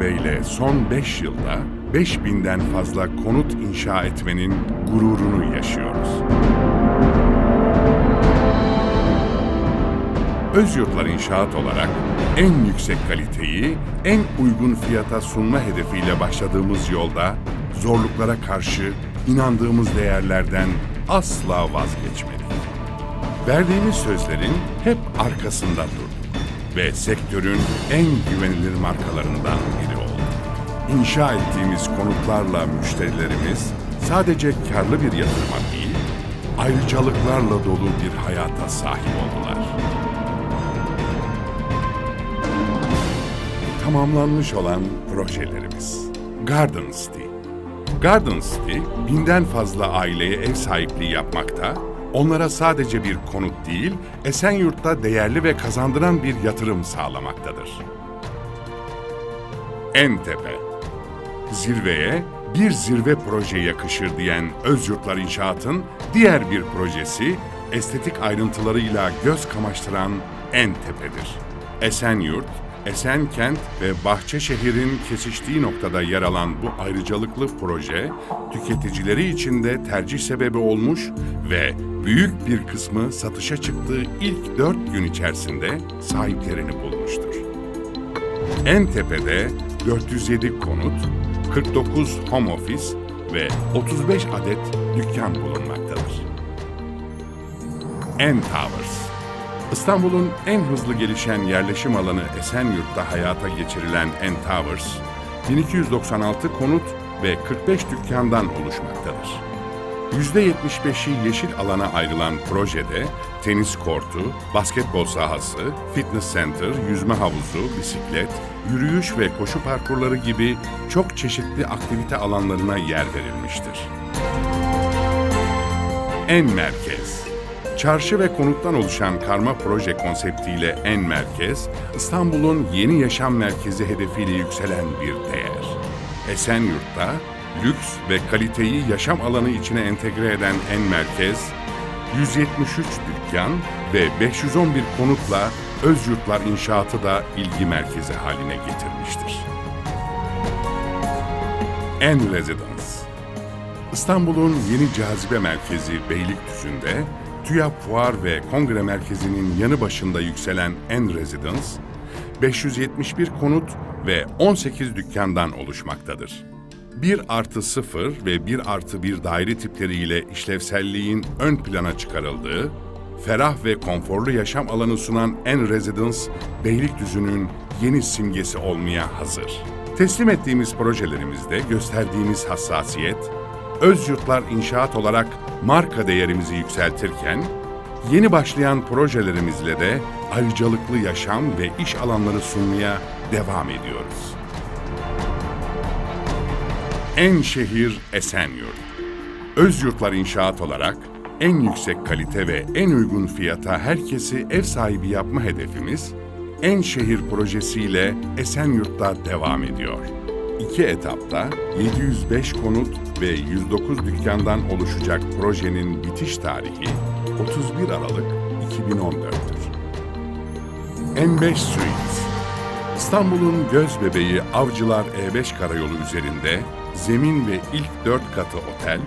ve son 5 yılda 5000'den fazla konut inşa etmenin gururunu yaşıyoruz. Özyurtlar İnşaat olarak en yüksek kaliteyi en uygun fiyata sunma hedefiyle başladığımız yolda zorluklara karşı inandığımız değerlerden asla vazgeçmedik. Verdiğimiz sözlerin hep arkasında durduk ve sektörün en güvenilir markalarından biri olduk. İnşa ettiğimiz konutlarla müşterilerimiz sadece karlı bir yatırıma değil, ayrıcalıklarla dolu bir hayata sahip oldular. tamamlanmış olan projelerimiz. Garden City. Garden City, binden fazla aileye ev sahipliği yapmakta, onlara sadece bir konut değil, Esenyurt'ta değerli ve kazandıran bir yatırım sağlamaktadır. En tepe. Zirveye bir zirve proje yakışır diyen Özyurtlar İnşaat'ın diğer bir projesi estetik ayrıntılarıyla göz kamaştıran En Tepe'dir. Esenyurt, Esenkent ve Bahçeşehir'in kesiştiği noktada yer alan bu ayrıcalıklı proje, tüketicileri için de tercih sebebi olmuş ve büyük bir kısmı satışa çıktığı ilk dört gün içerisinde sahiplerini bulmuştur. En tepede 407 konut, 49 home office ve 35 adet dükkan bulunmaktadır. N Towers İstanbul'un en hızlı gelişen yerleşim alanı Esenyurt'ta hayata geçirilen N Towers, 1296 konut ve 45 dükkandan oluşmaktadır. %75'i yeşil alana ayrılan projede tenis kortu, basketbol sahası, fitness center, yüzme havuzu, bisiklet, yürüyüş ve koşu parkurları gibi çok çeşitli aktivite alanlarına yer verilmiştir. En merkez Çarşı ve konuttan oluşan karma proje konseptiyle En Merkez, İstanbul'un yeni yaşam merkezi hedefiyle yükselen bir değer. Esenyurt'ta lüks ve kaliteyi yaşam alanı içine entegre eden En Merkez, 173 dükkan ve 511 konutla Özyurtlar İnşaatı da ilgi merkezi haline getirmiştir. En Residence İstanbul'un yeni cazibe merkezi Beylikdüzü'nde TÜYAP Fuar ve Kongre Merkezi'nin yanı başında yükselen En Residence, 571 konut ve 18 dükkandan oluşmaktadır. 1 artı 0 ve 1 artı 1 daire tipleriyle işlevselliğin ön plana çıkarıldığı, ferah ve konforlu yaşam alanı sunan En Residence, Beylikdüzü'nün yeni simgesi olmaya hazır. Teslim ettiğimiz projelerimizde gösterdiğimiz hassasiyet, Özyurtlar İnşaat olarak marka değerimizi yükseltirken, yeni başlayan projelerimizle de ayrıcalıklı yaşam ve iş alanları sunmaya devam ediyoruz. En şehir Esenyurt. Özyurtlar İnşaat olarak en yüksek kalite ve en uygun fiyata herkesi ev sahibi yapma hedefimiz, En Şehir projesiyle Esenyurt'ta devam ediyor. İki etapta 705 konut ve 109 dükkandan oluşacak projenin bitiş tarihi 31 Aralık 2014'tür. N5 Suites İstanbul'un göz bebeği Avcılar E5 karayolu üzerinde zemin ve ilk dört katı otel,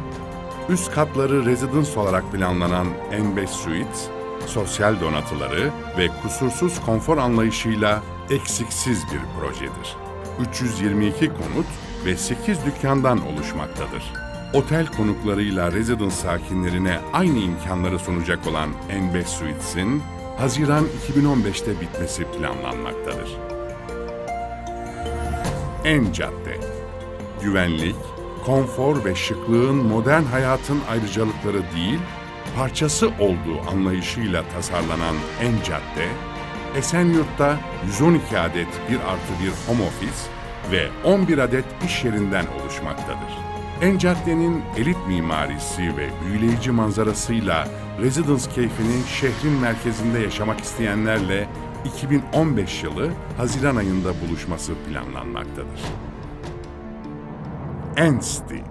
üst katları rezidans olarak planlanan N5 Suites, sosyal donatıları ve kusursuz konfor anlayışıyla eksiksiz bir projedir. 322 konut ve 8 dükkandan oluşmaktadır. Otel konuklarıyla rezidans sakinlerine aynı imkanları sunacak olan N5 Suites'in Haziran 2015'te bitmesi planlanmaktadır. En Cadde Güvenlik, konfor ve şıklığın modern hayatın ayrıcalıkları değil, parçası olduğu anlayışıyla tasarlanan En Cadde, Esenyurt'ta 112 adet 1 artı 1 home office ve 11 adet iş yerinden oluşmaktadır. En caddenin elit mimarisi ve büyüleyici manzarasıyla residence keyfini şehrin merkezinde yaşamak isteyenlerle 2015 yılı Haziran ayında buluşması planlanmaktadır. Ensti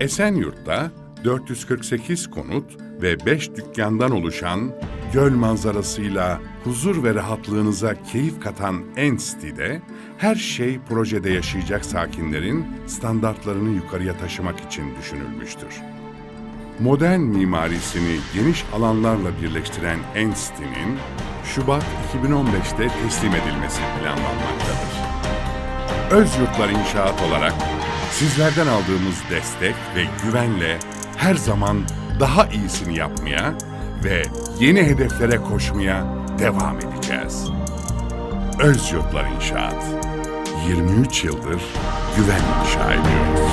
Esenyurt'ta 448 konut ve 5 dükkandan oluşan göl manzarasıyla huzur ve rahatlığınıza keyif katan Ensti'de her şey projede yaşayacak sakinlerin standartlarını yukarıya taşımak için düşünülmüştür. Modern mimarisini geniş alanlarla birleştiren Ensti'nin Şubat 2015'te teslim edilmesi planlanmaktadır. Özyurtlar İnşaat olarak sizlerden aldığımız destek ve güvenle her zaman daha iyisini yapmaya ve yeni hedeflere koşmaya devam edeceğiz. Özyurtlar İnşaat 23 yıldır güven inşa ediyoruz.